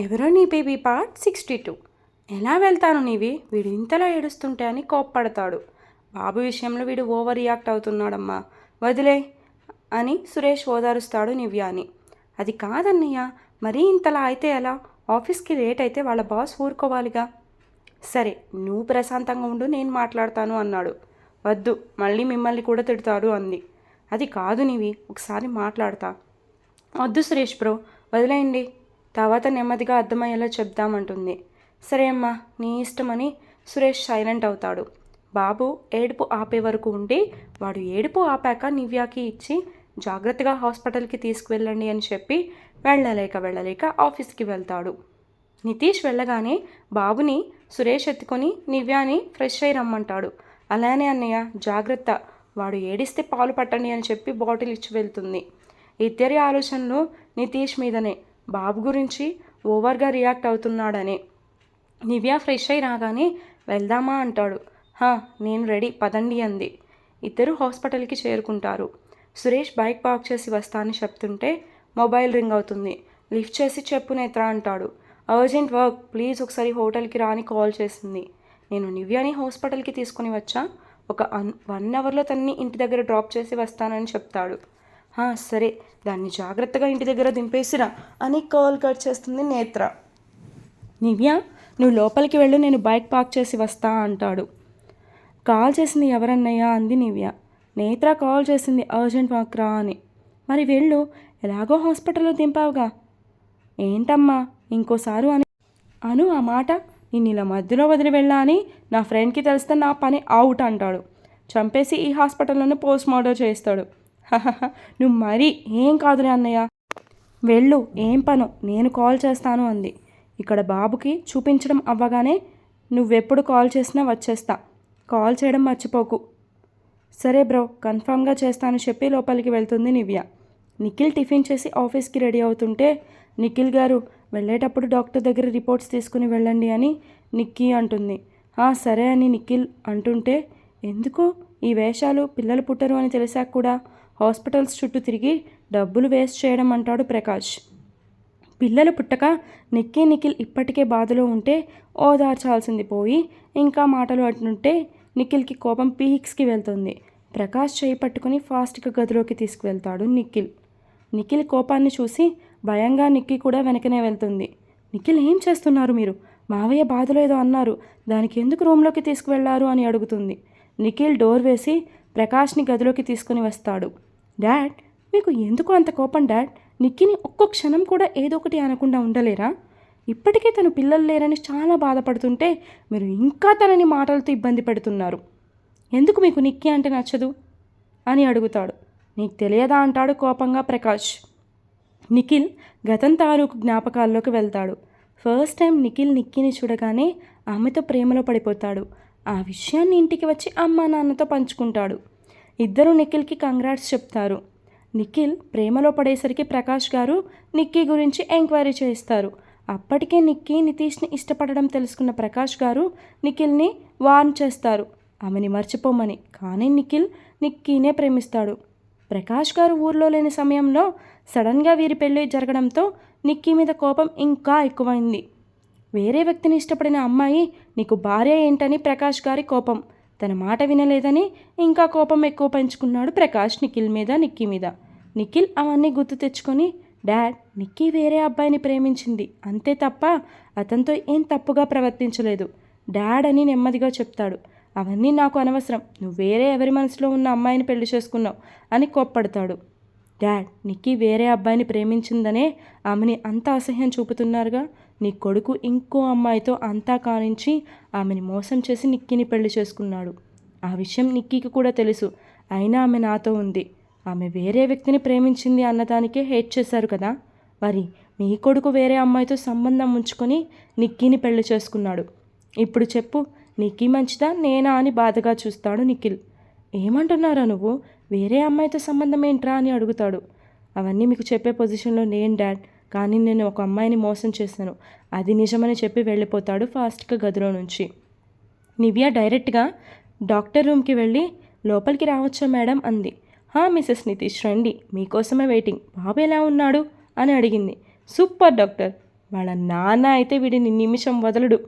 ఎవరో నీ baby part sixty two. ఎలా వెళ్తాను నీవి? వీడు ఇంతలా ఏడుస్తుంటే అని కోప్పడతాడు. బాబు విషయంలో వీడు ఓవర్ రియాక్ట్ అవుతున్నాడమ్మా. వదిలే అని సురేష్ ఓదారుస్తాడు నివ్యాని. అది కాదన్నయ్య మరీ ఇంతలా అయితే ఎలా? ఆఫీస్కి లేట్ అయితే వాళ్ళ బాస్ ఊరుకోవాలిగా? సరే నువ్వు ప్రశాంతంగా ఉండు నేను మాట్లాడతాను అన్నాడు. వద్దు మళ్ళీ మిమ్మల్ని కూడా తిడతాడు అంది. అది కాదు నీవి ఒకసారి మాట్లాడతా. వద్దు సురేష్ బ్రో వదిలేయండి. తర్వాత నెమ్మదిగా అర్థమయ్యేలా చెప్దామంటుంది. సరే అమ్మా నీ ఇష్టమని సురేష్ సైలెంట్ అవుతాడు. బాబు ఏడుపు ఆపే వరకు ఉండి వాడు ఏడుపు ఆపాక నివ్యాకి ఇచ్చి జాగ్రత్తగా హాస్పిటల్కి తీసుకువెళ్ళండి అని చెప్పి వెళ్ళలేక వెళ్ళలేక ఆఫీస్కి వెళ్తాడు. నితీష్ వెళ్ళగానే బాబుని సురేష్ ఎత్తుకొని నివ్యాని ఫ్రెష్ అయి రమ్మంటాడు. అలానే అన్నయ్య జాగ్రత్త వాడు ఏడిస్తే పాలు పట్టండి అని చెప్పి బాటిల్ ఇచ్చి వెళ్తుంది. ఇద్దరి ఆలోచనలు నితీష్ మీదనే. బాబు గురించి ఓవర్గా రియాక్ట్ అవుతున్నాడని. నివ్యా ఫ్రెష్ అయి రాగానే వెళ్దామా అంటాడు. హా నేను రెడీ పదండి అంది. ఇద్దరు హాస్పిటల్కి చేరుకుంటారు. సురేష్ బైక్ పార్క్ చేసి వస్తా అని చెప్తుంటే మొబైల్ రింగ్ అవుతుంది. లిఫ్ట్ చేసి చెప్పు నేత్ర అంటాడు. అర్జెంట్ వర్క్ ప్లీజ్ ఒకసారి హోటల్కి రాని కాల్ చేసింది. నేను నివ్యాని హాస్పిటల్కి తీసుకొని వచ్చా. ఒక అన్ వన్ అవర్లో తన్ని ఇంటి దగ్గర డ్రాప్ చేసి వస్తానని చెప్తాడు. సరే. దాన్ని జాగ్రత్తగా ఇంటి దగ్గర దింపేసిరా. అని కాల్ కట్ చేస్తుంది నేత్ర. నివ్య నువ్వు లోపలికి వెళ్ళు నేను బైక్ పార్క్ చేసి వస్తా అంటాడు. కాల్ చేసింది ఎవరన్నయ్యా? అంది నివ్య నేత్ర కాల్ చేసింది అర్జెంట్ వాక్రా అని. మరి వెళ్ళు ఎలాగో హాస్పిటల్లో దింపావుగా. ఏంటమ్మా ఇంకోసారి అని. అను ఆ మాట. నేను ఇలా మధ్యలో వదిలి వెళ్ళా అని నా ఫ్రెండ్కి తెలిస్తే నా పని అవుట్ అంటాడు. చంపేసి ఈ హాస్పిటల్లోనే పోస్ట్ మార్టం చేస్తాడు నువ్వు మరీ ఏం కాదులే అన్నయ్య. వెళ్ళు ఏం పను నేను కాల్ చేస్తాను అంది. ఇక్కడ బాబుకి చూపించడం అవ్వగానే నువ్వెప్పుడు కాల్ చేసినా వచ్చేస్తా. కాల్ చేయడం మర్చిపోకు. సరే బ్రో కన్ఫామ్గా చేస్తాను చెప్పి లోపలికి వెళ్తుంది నివ్య. నిఖిల్ టిఫిన్ చేసి ఆఫీస్కి రెడీ అవుతుంటే నిఖిల్ గారు వెళ్ళేటప్పుడు డాక్టర్ దగ్గర రిపోర్ట్స్ తీసుకుని వెళ్ళండి అని నిక్కీ అంటుంది. "ఆ, సరే అని నిఖిల్ అంటుంటే ఎందుకు? ఈ వేషాలు పిల్లలు పుట్టరు అని తెలిసాక కూడా హాస్పిటల్స్ చుట్టూ తిరిగి డబ్బులు వేస్ట్ చేయడం అంటాడు ప్రకాష్. పిల్లలు పుట్టక నిక్కీ నిఖిల్ ఇప్పటికే బాధలో ఉంటే ఓదార్చాల్సింది పోయి ఇంకా మాటలు అంటుంటే నిఖిల్కి కోపం పీహిక్స్కి వెళ్తుంది. ప్రకాష్ చేయి పట్టుకుని ఫాస్ట్గా గదిలోకి తీసుకువెళ్తాడు నిఖిల్. నిఖిల్ కోపాన్ని చూసి భయంగా నిక్కి కూడా వెనకనే వెళ్తుంది. నిఖిల్ ఏం చేస్తున్నారు మీరు? మావయ్య బాధలో ఏదో అన్నారు. దానికి ఎందుకు రూమ్లోకి తీసుకువెళ్ళారు అని అడుగుతుంది. నిఖిల్ డోర్ వేసి ప్రకాష్ని గదిలోకి తీసుకుని వస్తాడు. డాడ్ మీకు ఎందుకు అంత కోపం డాడ్? నిక్కిని ఒక్కో క్షణం కూడా ఏదో ఒకటి అనకుండా ఉండలేరా? ఇప్పటికే తను పిల్లలు లేరని చాలా బాధపడుతుంటే మీరు ఇంకా తనని మాటలతో ఇబ్బంది పెడుతున్నారు. ఎందుకు మీకు నిక్కి అంటే నచ్చదు? అని అడుగుతాడు. నీకు తెలియదా అంటాడు కోపంగా ప్రకాష్. నిఖిల్ గతం తాలూకు జ్ఞాపకాల్లోకి వెళ్తాడు. ఫస్ట్ టైం నిఖిల్ నిక్కిని చూడగానే ఆమెతో ప్రేమలో పడిపోతాడు. ఆ విషయాన్ని ఇంటికి వచ్చి అమ్మా నాన్నతో పంచుకుంటాడు. ఇద్దరు నిఖిల్కి కంగ్రాట్స్ చెప్తారు. నిఖిల్ ప్రేమలో పడేసరికి ప్రకాష్ గారు నిక్కీ గురించి ఎంక్వైరీ చేస్తారు అప్పటికే నిక్కీ నితీష్ని ఇష్టపడడం తెలుసుకున్న ప్రకాష్ గారు నిఖిల్ని వార్న్ చేస్తారు. ఆమెని మర్చిపోమని కానీ నిఖిల్ నిక్కీనే ప్రేమిస్తాడు. ప్రకాష్ గారు ఊర్లో లేని సమయంలో సడన్గా వీరి పెళ్ళి జరగడంతో నిక్కీ మీద కోపం ఇంకా ఎక్కువైంది. వేరే వ్యక్తిని ఇష్టపడిన అమ్మాయి నీకు భార్య ఏంటని ప్రకాష్ గారి కోపం. తన మాట వినలేదని ఇంకా కోపం ఎక్కువ పెంచుకున్నాడు ప్రకాష్ నిఖిల్ మీద నిక్కీ మీద. నిఖిల్ అవన్నీ గుర్తు తెచ్చుకొని డాడ్ నిక్కీ వేరే అబ్బాయిని ప్రేమించింది. అంతే తప్ప అతనితో ఏం తప్పుగా ప్రవర్తించలేదు. డాడ్ అని నెమ్మదిగా చెప్తాడు. అవన్నీ నాకు అనవసరం. నువ్వు వేరే ఎవరి మనసులో ఉన్న అమ్మాయిని పెళ్ళి చేసుకున్నావు అని కోప్పడతాడు. డాడ్ నిక్కీ వేరే అబ్బాయిని ప్రేమించిందనే ఆమెని అంత అసహ్యం చూపుతున్నారుగా? నీ కొడుకు ఇంకో అమ్మాయితో అంతా కానించి ఆమెని మోసం చేసి నిక్కీని పెళ్ళి చేసుకున్నాడు. ఆ విషయం నిక్కీకి కూడా తెలుసు. అయినా ఆమె నాతో ఉంది. ఆమె వేరే వ్యక్తిని ప్రేమించింది అన్నదానికే హేట్ చేశారు కదా? మరి మీ కొడుకు వేరే అమ్మాయితో సంబంధం ఉంచుకొని నిక్కీని పెళ్ళి చేసుకున్నాడు. ఇప్పుడు చెప్పు నిక్కీ మంచిదా నేనా అని బాధగా చూస్తాడు నిఖిల్. ఏమంటున్నారా నువ్వు? వేరే అమ్మాయితో సంబంధం ఏంట్రా అని అడుగుతాడు. అవన్నీ మీకు చెప్పే పొజిషన్లో నేను డాడ్ కానీ నేను ఒక అమ్మాయిని మోసం చేశాను. అది నిజమని చెప్పి వెళ్ళిపోతాడు ఫాస్ట్గా గదిలో నుంచి. నివ్య డైరెక్ట్గా డాక్టర్ రూమ్కి వెళ్ళి లోపలికి రావచ్చా మేడం? అంది. హా మిసెస్ నితీష్ రండి. మీకోసమే వెయిటింగ్. బాబు ఎలా ఉన్నాడు? అని అడిగింది. Super doctor. వాళ్ళ నాన్న అయితే వీడిని నిమిషం వదలడు.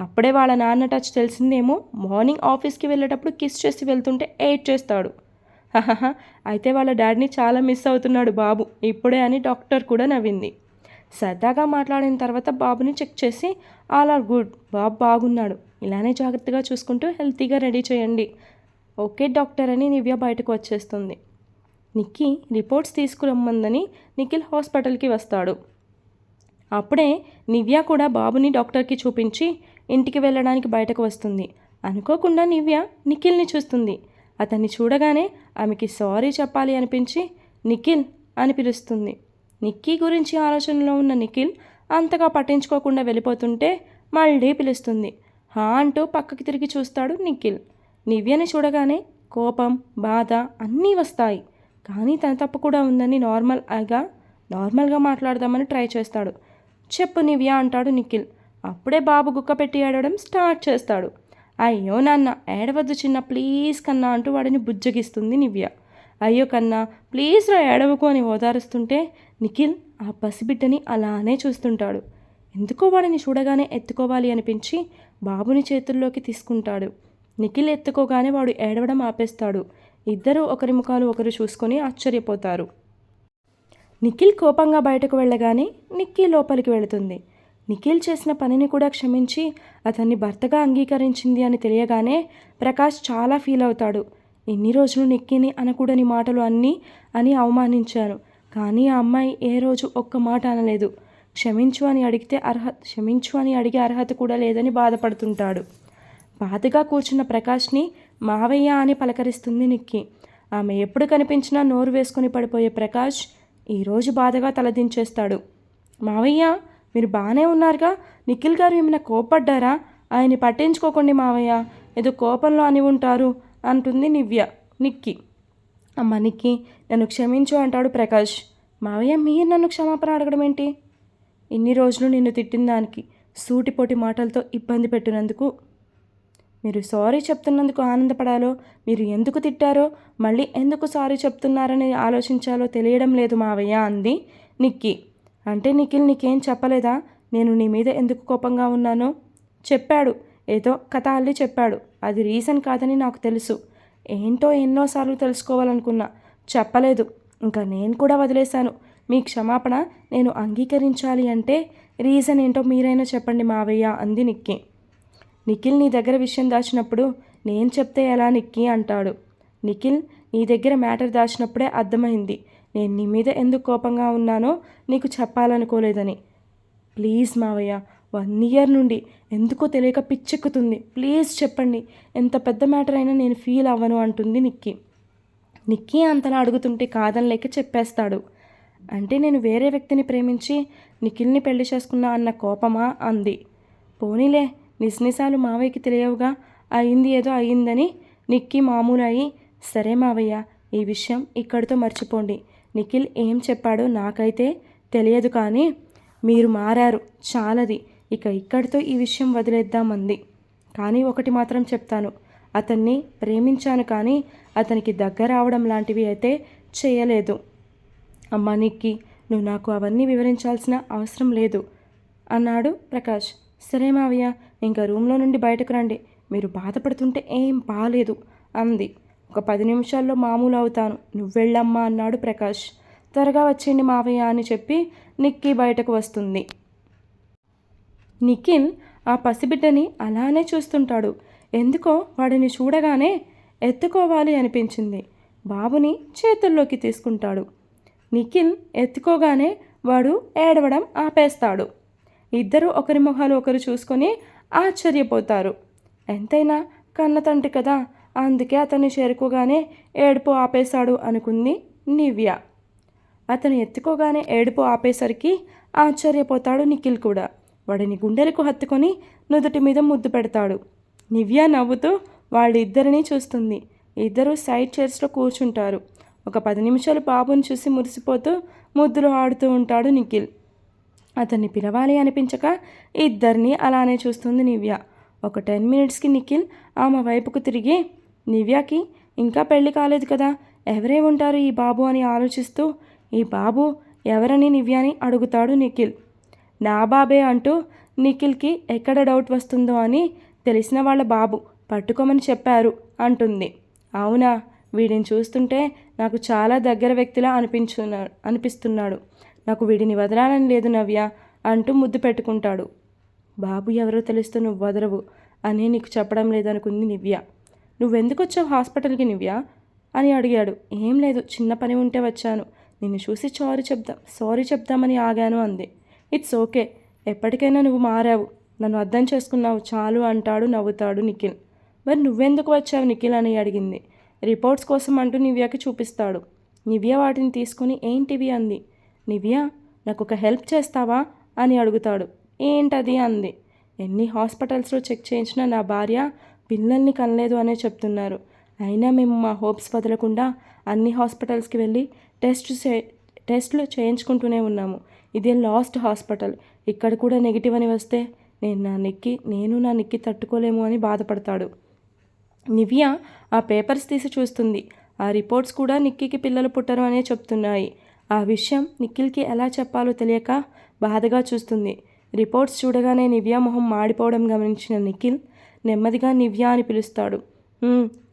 అప్పుడే వాళ్ళ నాన్న టచ్ తెలిసిందేమో? మార్నింగ్ ఆఫీస్కి వెళ్ళేటప్పుడు కిస్ చేసి వెళ్తుంటే ఎయిట్ చేస్తాడు అయితే వాళ్ళ డాడీని చాలా మిస్ అవుతున్నాడు బాబు. ఇప్పుడే అని డాక్టర్ కూడా నవ్వింది. సరదాగా మాట్లాడిన తర్వాత బాబుని చెక్ చేసి ఆల్ ఆర్ గుడ్. బాబు బాగున్నాడు. ఇలానే జాగ్రత్తగా చూసుకుంటూ హెల్తీగా రెడీ చేయండి. ఓకే డాక్టర్ అని నివ్య బయటకు వచ్చేస్తుంది. నిక్కి రిపోర్ట్స్ తీసుకురమ్మందని నిఖిల్ హాస్పిటల్కి వస్తాడు. అప్పుడే నివ్య కూడా బాబుని డాక్టర్కి చూపించి ఇంటికి వెళ్ళడానికి బయటకు వస్తుంది. అనుకోకుండా నివ్య నిఖిల్ని చూస్తుంది. అతన్ని చూడగానే ఆమెకి సారీ చెప్పాలి అనిపించి నిఖిల్ అని పిలుస్తుంది. నిక్కీ గురించి ఆలోచనలో ఉన్న నిఖిల్ అంతగా పట్టించుకోకుండా వెళ్ళిపోతుంటే మళ్ళీ పిలుస్తుంది. హా అంటూ పక్కకి తిరిగి చూస్తాడు నిఖిల్. నివ్యని చూడగానే కోపం బాధ అన్నీ వస్తాయి. కానీ తన తప్పు కూడా ఉందని నార్మల్ నార్మల్గా నార్మల్గా మాట్లాడదామని ట్రై చేస్తాడు. చెప్పు నివ్య అంటాడు నిఖిల్. అప్పుడే బాబు గుక్క పెట్టి ఏడవడం స్టార్ట్ చేస్తాడు. అయ్యో నాన్న ఏడవద్దు చిన్న ప్లీజ్ కన్నా అంటూ వాడిని బుజ్జగిస్తుంది నివ్య. అయ్యో కన్నా ప్లీజ్ రా ఏడవకు అని ఓదారుస్తుంటే నిఖిల్ ఆ పసిబిడ్డని అలానే చూస్తుంటాడు. ఎందుకో వాడిని చూడగానే ఎత్తుకోవాలి అనిపించి బాబుని చేతుల్లోకి తీసుకుంటాడు. నిఖిల్ ఎత్తుకోగానే వాడు ఏడవడం ఆపేస్తాడు. ఇద్దరూ ఒకరి ముఖాలు ఒకరు చూసుకొని ఆశ్చర్యపోతారు. నిఖిల్ కోపంగా బయటకు వెళ్ళగానే నిక్కీ లోపలికి వెళుతుంది. నిఖిల్ చేసిన పనిని కూడా క్షమించి అతన్ని భర్తగా అంగీకరించింది అని తెలియగానే ప్రకాష్ చాలా ఫీల్ అవుతాడు. ఎన్ని రోజులు నిక్కిని అనకూడని మాటలు అన్నీ అని అవమానించాను కానీ ఆ అమ్మాయి ఏ రోజు ఒక్క మాట అనలేదు. క్షమించు అని అడిగితే అర్హత క్షమించు అని అడిగే అర్హత కూడా లేదని బాధపడుతుంటాడు. బాధగా కూర్చున్న ప్రకాష్ని మావయ్య అని పలకరిస్తుంది నిక్కి. ఆమె ఎప్పుడు కనిపించినా నోరు వేసుకుని పడిపోయే ప్రకాష్ ఈరోజు బాధగా తలదించేస్తాడు. మావయ్య మీరు బాగానే ఉన్నారుగా? నిఖిల్ గారు ఏమైనా కోపడ్డారా ఆయన్ని పట్టించుకోకండి మావయ్య. ఏదో కోపంలో అని ఉంటారు అంటుంది నివ్య నిక్కి. అమ్మ నిక్కి నన్ను క్షమించు అంటాడు ప్రకాష్. మావయ్య మీరు నన్ను క్షమాపణ అడగడం ఏంటి? ఇన్ని రోజులు నిన్ను తిట్టిన దానికి సూటిపోటి మాటలతో ఇబ్బంది పెట్టినందుకు మీరు సారీ చెప్తున్నందుకు ఆనందపడాలో మీరు ఎందుకు తిట్టారో మళ్ళీ ఎందుకు సారీ చెప్తున్నారని ఆలోచించాలో తెలియడం లేదు మావయ్య అంది నిక్కి. అంటే నిఖిల్ నీకేం చెప్పలేదా? నేను నీ మీద ఎందుకు కోపంగా ఉన్నానో? చెప్పాడు. ఏదో కథ అల్లి చెప్పాడు. అది రీజన్ కాదని నాకు తెలుసు. ఏంటో ఎన్నోసార్లు తెలుసుకోవాలనుకున్నా. చెప్పలేదు. ఇంకా నేను కూడా వదిలేశాను. మీ క్షమాపణ నేను అంగీకరించాలి అంటే రీజన్ ఏంటో మీరైనా చెప్పండి మావయ్య అంది నిక్కి. నిఖిల్ నీ దగ్గర విషయం దాచినప్పుడు నేను చెప్తే ఎలా నిక్కి అంటాడు. నిఖిల్ నీ దగ్గర మ్యాటర్ దాచినప్పుడే అర్థమైంది. నేను నీ మీద ఎందుకు కోపంగా ఉన్నానో నీకు చెప్పాలనుకోలేదని. ప్లీజ్ మావయ్య వన్ ఇయర్ నుండి ఎందుకో తెలియక పిచ్చెక్కుతుంది. ప్లీజ్ చెప్పండి ఎంత పెద్ద మ్యాటర్ అయినా నేను ఫీల్ అవ్వను అంటుంది నిక్కి. నిక్కీ అంతలా అడుగుతుంటే కాదనలేక చెప్పేస్తాడు. అంటే నేను వేరే వ్యక్తిని ప్రేమించి నిఖిల్ని పెళ్ళి చేసుకున్నా అన్న కోపమా? అంది. పోనీలే నిస్నిసాలు మావయ్యకి తెలియవుగా అయింది ఏదో అయిందని నిక్కి మామూలు అయ్యి సరే మావయ్య ఈ విషయం ఇక్కడితో మర్చిపోండి. నిఖిల్ ఏం చెప్పాడో నాకైతే తెలియదు కానీ మీరు మారారు చాలది. ఇక ఇక్కడితో ఈ విషయం వదిలేద్దామంది. కానీ ఒకటి మాత్రం చెప్తాను. అతన్ని ప్రేమించాను కానీ అతనికి దగ్గర అవడం లాంటివి అయితే చేయలేదు. అమ్మా నిక్కి నువ్వు నాకు అవన్నీ వివరించాల్సిన అవసరం లేదు అన్నాడు ప్రకాష్. సరే మావయ్య ఇంకా రూమ్లో నుండి బయటకు రండి. మీరు బాధపడుతుంటే ఏం బాలేదు అంది. ఒక పది నిమిషాల్లో మామూలు అవుతాను నువ్వు వెళ్ళమ్మా అన్నాడు ప్రకాష్. త్వరగా వచ్చేయండి మావయ్య అని చెప్పి నిక్కీ బయటకు వస్తుంది. నిఖిల్ ఆ పసిబిడ్డని అలానే చూస్తుంటాడు. ఎందుకో వాడిని చూడగానే ఎత్తుకోవాలి అనిపించింది. బాబుని చేతుల్లోకి తీసుకుంటాడు. నిఖిల్ ఎత్తుకోగానే వాడు ఏడవడం ఆపేస్తాడు. ఇద్దరు ఒకరి మొహాలు ఒకరు చూసుకొని ఆశ్చర్యపోతారు. ఎంతైనా కన్న తండ్రి కదా అందుకే అతన్ని చేరుకోగానే ఏడుపు ఆపేశాడు అనుకుంది నివ్య. అతను ఎత్తుకోగానే ఏడుపు ఆపేసరికి ఆశ్చర్యపోతాడు నిఖిల్ కూడా. వాడిని గుండెలకు హత్తుకొని నుదుటి మీద ముద్దు పెడతాడు. నివ్య నవ్వుతూ వాళ్ళిద్దరినీ చూస్తుంది. ఇద్దరు సైడ్ చైర్స్లో కూర్చుంటారు. ఒక పది నిమిషాలు బాబుని చూసి మురిసిపోతూ ముద్దులు ఆడుతూ ఉంటాడు నిఖిల్. అతన్ని పిలవాలి అనిపించక ఇద్దరిని అలానే చూస్తుంది నివ్య. ఒక టెన్ మినిట్స్కి నిఖిల్ ఆమె వైపుకు తిరిగి నివ్యాకి ఇంకా పెళ్ళి కాలేదు కదా. ఎవరే ఉంటారు ఈ బాబు అని ఆలోచిస్తూ ఈ బాబు ఎవరని నివ్యాని అడుగుతాడు నిఖిల్. నా బాబే అంటూ నిఖిల్కి ఎక్కడ డౌట్ వస్తుందో అని తెలిసిన వాళ్ళ బాబు పట్టుకోమని చెప్పారు అంటుంది. అవునా? వీడిని చూస్తుంటే నాకు చాలా దగ్గర వ్యక్తిలా అనిపించున్నా అనిపిస్తున్నాడు. నాకు వీడిని వదలాలని లేదు నవ్య అంటూ ముద్దు పెట్టుకుంటాడు. బాబు ఎవరో తెలిస్తే నువ్వు వదలవు అని నీకు చెప్పడం లేదనుకుంది నివ్య నువ్వెందుకు వచ్చావు హాస్పిటల్కి నివ్యా అని అడిగాడు. ఏం లేదు చిన్న పని ఉంటే వచ్చాను. నిన్ను చూసి సారీ చెప్దాం సారీ చెప్దామని ఆగాను అంది. ఇట్స్ ఓకే ఎప్పటికైనా నువ్వు మారావు. నన్ను అర్థం చేసుకున్నావు చాలు అంటాడు నవ్వుతాడు నిఖిల్. మరి నువ్వెందుకు వచ్చావు నిఖిల్ అని అడిగింది. రిపోర్ట్స్ కోసం అంటూ నివ్యాకి చూపిస్తాడు. నివ్య వాటిని తీసుకుని ఏంటివి అంది. నివ్య నాకు ఒక హెల్ప్ చేస్తావా? అని అడుగుతాడు. ఏంటది అంది. ఎన్ని హాస్పిటల్స్లో చెక్ చేయించినా నా భార్య పిల్లల్ని కనలేదు అనే చెప్తున్నారు. అయినా మేము మా హోప్స్ వదలకుండా అన్ని హాస్పిటల్స్కి వెళ్ళి టెస్ట్ చే టెస్ట్లు చేయించుకుంటూనే ఉన్నాము. ఇదే లాస్ట్ హాస్పిటల్. ఇక్కడ కూడా నెగిటివ్ అని వస్తే నేను నా నిక్కి నేను నా నిక్కి తట్టుకోలేము అని బాధపడతాడు. నివ్య ఆ పేపర్స్ తీసి చూస్తుంది. ఆ రిపోర్ట్స్ కూడా నిక్కీకి పిల్లలు పుట్టరు అనే చెప్తున్నాయి. ఆ విషయం నిఖిల్కి ఎలా చెప్పాలో తెలియక బాధగా చూస్తుంది. రిపోర్ట్స్ చూడగానే నివ్య మొహం మాడిపోవడం గమనించిన నిఖిల్ నెమ్మదిగా నివ్యా అని పిలుస్తాడు.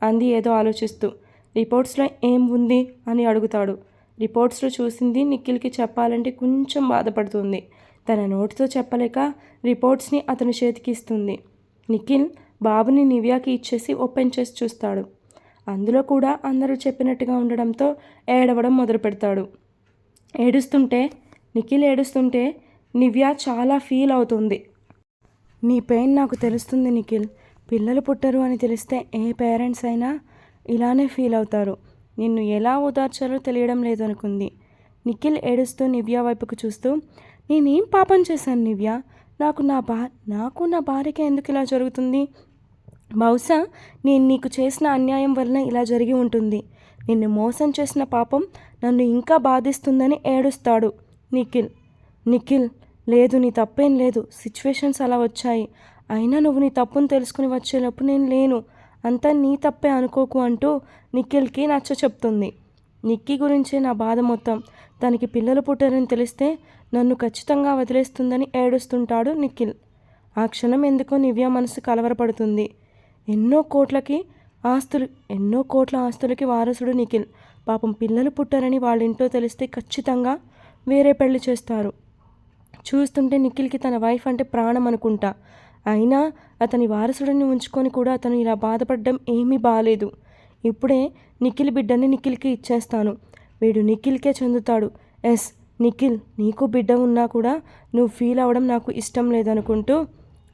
అంది ఏదో ఆలోచిస్తూ. రిపోర్ట్స్లో ఏం ఉంది? అని అడుగుతాడు. రిపోర్ట్స్లో చూసింది నిఖిల్కి చెప్పాలంటే కొంచెం బాధపడుతుంది. తన నోటితో చెప్పలేక రిపోర్ట్స్ని అతని చేతికి ఇస్తుంది. నిఖిల్ బాబుని నివ్యాకి ఇచ్చేసి ఓపెన్ చేసి చూస్తాడు. అందులో కూడా అందరూ చెప్పినట్టుగా ఉండడంతో ఏడవడం మొదలు పెడతాడు ఏడుస్తుంటే నిఖిల్ ఏడుస్తుంటే నివ్య చాలా ఫీల్ అవుతుంది. నీ పెయిన్ నాకు తెలుస్తుంది నిఖిల్. పిల్లలు పుట్టరు అని తెలిస్తే ఏ పేరెంట్స్ అయినా ఇలానే ఫీల్ అవుతారు. నిన్ను ఎలా ఓదార్చాలో తెలియడం లేదనుకుంది. నిఖిల్ ఏడుస్తూ నివ్య వైపుకు చూస్తూ నేనేం పాపం చేశాను నివ్య? నాకు నా బా నాకు నా భార్యకి ఎందుకు ఇలా జరుగుతుంది? బహుశా నేను నీకు చేసిన అన్యాయం వలన ఇలా జరిగి ఉంటుంది. నిన్ను మోసం చేసిన పాపం నన్ను ఇంకా బాధిస్తుందని ఏడుస్తాడు నిఖిల్. నిఖిల్ లేదు నీ తప్పేం లేదు. సిచ్యువేషన్స్ అలా వచ్చాయి. అయినా నువ్వు నీ తప్పును తెలుసుకుని వచ్చేలోపు నేను లేను. అంతా నీ తప్పే అనుకోకు అంటూ నిఖిల్కి నచ్చ చెప్తుంది. నిక్కీ గురించే నా బాధ మొత్తం. తనకి పిల్లలు పుట్టారని తెలిస్తే నన్ను ఖచ్చితంగా వదిలేస్తుందని ఏడుస్తుంటాడు నిఖిల్. ఆ క్షణం ఎందుకో నివ్య మనసు కలవరపడుతుంది. ఎన్నో కోట్లకి ఆస్తులు ఎన్నో కోట్ల ఆస్తులకి వారసుడు నిఖిల్. పాపం పిల్లలు పుట్టారని వాళ్ళ ఇంట్లో తెలిస్తే ఖచ్చితంగా వేరే పెళ్ళి చేస్తారు. చూస్తుంటే నిఖిల్కి తన వైఫ్ అంటే ప్రాణం అనుకుంటా. అయినా అతని వారసుడిని ఉంచుకొని కూడా అతను ఇలా బాధపడడం ఏమీ బాలేదు. ఇప్పుడే నిఖిల్ బిడ్డని నిఖిల్కి ఇచ్చేస్తాను. వీడు నిఖిల్కే చెందుతాడు. ఎస్ నిఖిల్ నీకు బిడ్డ ఉన్నా కూడా నువ్వు ఫీల్ అవ్వడం నాకు ఇష్టం లేదనుకుంటూ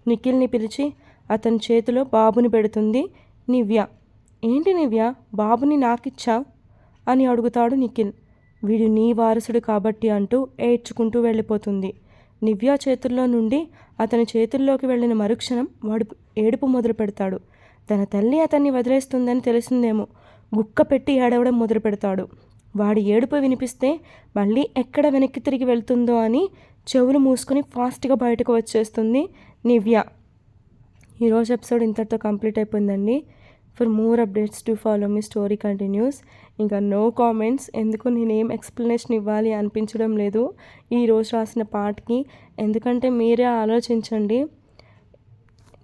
నిఖిల్ని పిలిచి అతని చేతిలో బాబుని పెడుతుంది నివ్య. ఏంటి నివ్య? బాబుని నాకిచ్చావు అని అడుగుతాడు నిఖిల్. వీడు నీ వారసుడు కాబట్టి అంటూ ఏడ్చుకుంటూ వెళ్ళిపోతుంది. నివ్య చేతుల్లో నుండి అతని చేతుల్లోకి వెళ్ళిన మరుక్షణం వాడు ఏడుపు మొదలు పెడతాడు. తన తల్లి అతన్ని వదిలేస్తుందని తెలిసిందేమో. గుక్క పెట్టి ఏడవడం మొదలు పెడతాడు. వాడి ఏడుపు వినిపిస్తే మళ్ళీ ఎక్కడ వెనక్కి తిరిగి వెళ్తుందో అని చెవులు మూసుకొని ఫాస్ట్గా బయటకు వచ్చేస్తుంది నివ్య ఈరోజు ఎపిసోడ్ ఇంతటితో కంప్లీట్ అయిపోయిందండి. For more updates to follow me story continues ఇంకా నో కామెంట్స్ ఎందుకు నేను ఏం ఎక్స్ప్లెనేషన్ ఇవ్వాలి అనిపించడం లేదు. ఈరోజు రాసిన పాటకి ఎందుకంటే మీరే ఆలోచించండి.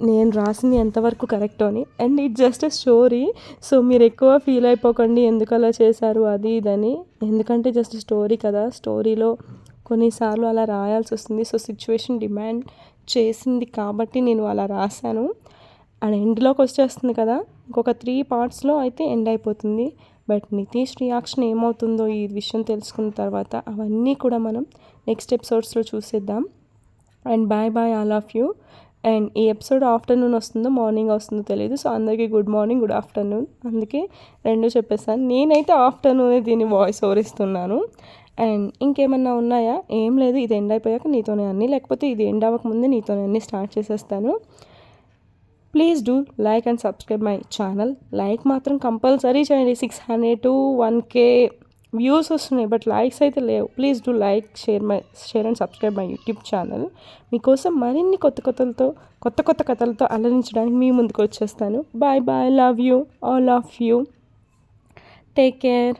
నేను రాసింది ఎంతవరకు కరెక్ట్ అని. And it just a story so మీరు ఎక్కువ ఫీల్ అయిపోకండి. ఎందుకు అలా చేశారు? అది ఇదని ఎందుకంటే జస్ట్ స్టోరీ కదా. స్టోరీలో కొన్నిసార్లు అలా రాయాల్సి వస్తుంది. సో సిచ్యువేషన్ డిమాండ్ చేసింది కాబట్టి నేను అలా రాశాను. అండ్ ఎండ్లోకి వచ్చేస్తుంది కదా. ఇంకొక త్రీ పార్ట్స్లో అయితే ఎండ్ అయిపోతుంది. బట్ నితీష్ రియాక్షన్ ఏమవుతుందో ఈ విషయం తెలుసుకున్న తర్వాత అవన్నీ కూడా మనం నెక్స్ట్ ఎపిసోడ్స్లో చూసేద్దాం. And bye bye all of you and ఈ ఎపిసోడ్ ఆఫ్టర్నూన్ వస్తుందో మార్నింగ్ వస్తుందో తెలియదు సో అందరికీ గుడ్ మార్నింగ్ గుడ్ ఆఫ్టర్నూన్ అందుకే రెండు చెప్పేసాను నేనైతే ఆఫ్టర్నూనే దీన్ని వాయిస్ ఓవర్ ఇస్తున్నాను. అండ్ ఇంకేమన్నా ఉన్నాయా? ఏం లేదు. ఇది ఎండ్ అయిపోయాక నీతోనే అన్నీ. లేకపోతే ఇది ఎండ్ అవ్వకముందే నీతోనే అన్నీ స్టార్ట్ చేసేస్తాను. Please do like and subscribe my channel. Like మాత్రం కంపల్సరీ చేయండి. Six hundred to one K views వస్తున్నాయి బట్ లైక్స్ అయితే లేవు. Please do like share my share and subscribe my YouTube channel. మీకోసం మరిన్ని కొత్త కొత్తలతో కొత్త కొత్త కథలతో అలరించడానికి మీ ముందుకు వచ్చేస్తాను. Bye bye. Love you. All of you. Take care.